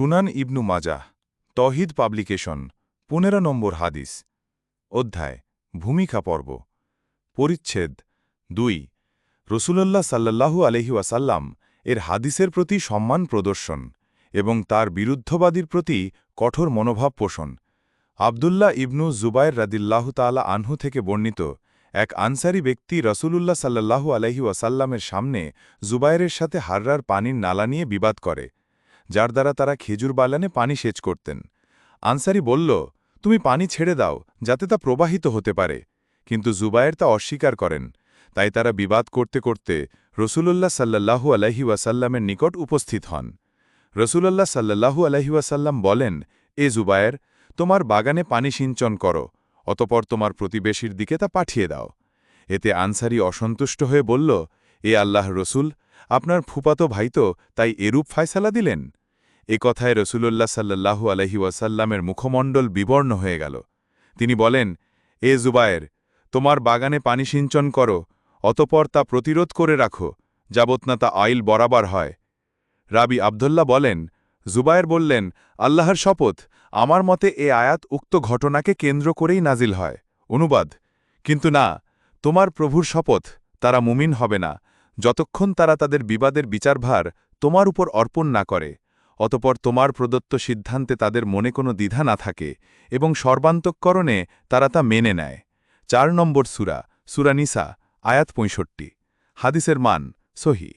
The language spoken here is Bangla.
সুনান ইবনু মাজাহ, তহিদ পাবলিকেশন, পনেরো নম্বর হাদিস, অধ্যায়, ভূমিকা পর্ব, পরিচ্ছেদ, দুই, রসুলল্লাহ সাল্লাল্লাহু আলহি ওয়াসাল্লাম এর হাদিসের প্রতি সম্মান প্রদর্শন এবং তার বিরুদ্ধবাদীর প্রতি কঠোর মনোভাব পোষণ। আবদুল্লাহ ইবনু জুবায়ের রাদিল্লাহ তালা আনহু থেকে বর্ণিত এক আনসারি ব্যক্তি রসুলুল্লাহ সাল্লাল্লাহু আলহি ওয়াসাল্লামের সামনে জুবায়েরের সাথে হাররার পানির নালা নিয়ে বিবাদ করে। যার দ্বারা তারা খেজুর বালানে পানি সেচ করতেন। আনসারি বলল, তুমি পানি ছেড়ে দাও, যাতে তা প্রবাহিত হতে পারে। কিন্তু জুবায়ের তা অস্বীকার করেন। তাই তারা বিবাদ করতে করতে রসুলুল্লাহ সাল্লাহু আলহি ওয়াসাল্লামের নিকট উপস্থিত হন। রসুলল্লাহ সাল্লাহু আলহি ওয়াসাল্লাম বলেন, এ জুবায়ের, তোমার বাগানে পানি সিঞ্চন করো, অতপর তোমার প্রতিবেশীর দিকে তা পাঠিয়ে দাও। এতে আনসারি অসন্তুষ্ট হয়ে বলল, এ আল্লাহ রসুল, আপনার ফুপাতো ভাই তো তাই এরূপ ফায়সালা দিলেন? এ কথায় রসুলল্লাহ সাল্লাহু আলহি ওয়াসাল্লামের মুখমণ্ডল বিবর্ণ হয়ে গেল। তিনি বলেন, এ জুবায়ের, তোমার বাগানে পানি সিঞ্চন করো, অতপর তা প্রতিরোধ করে রাখো, যাবৎ না তা আইল বরাবর হয়। রাবি আবদুল্লাহ বলেন, জুবায়ের বললেন, আল্লাহর শপথ, আমার মতে এ আয়াত উক্ত ঘটনাকে কেন্দ্র করেই নাজিল হয়। অনুবাদ, কিন্তু না, তোমার প্রভুর শপথ, তারা মুমিন হবে না, যতক্ষণ তারা তাদের বিবাদের বিচারভার তোমার উপর অর্পণ না করে। অতপর তোমার প্রদত্ত সিদ্ধান্তে তাদের মনে কোনো দ্বিধা না থাকে এবং সর্বান্তকরণে তারা তা মেনে নেয়। চার নম্বর সুরা সুরানিসা আয়াত পঁয়ষট্টি। হাদিসের মান সহি।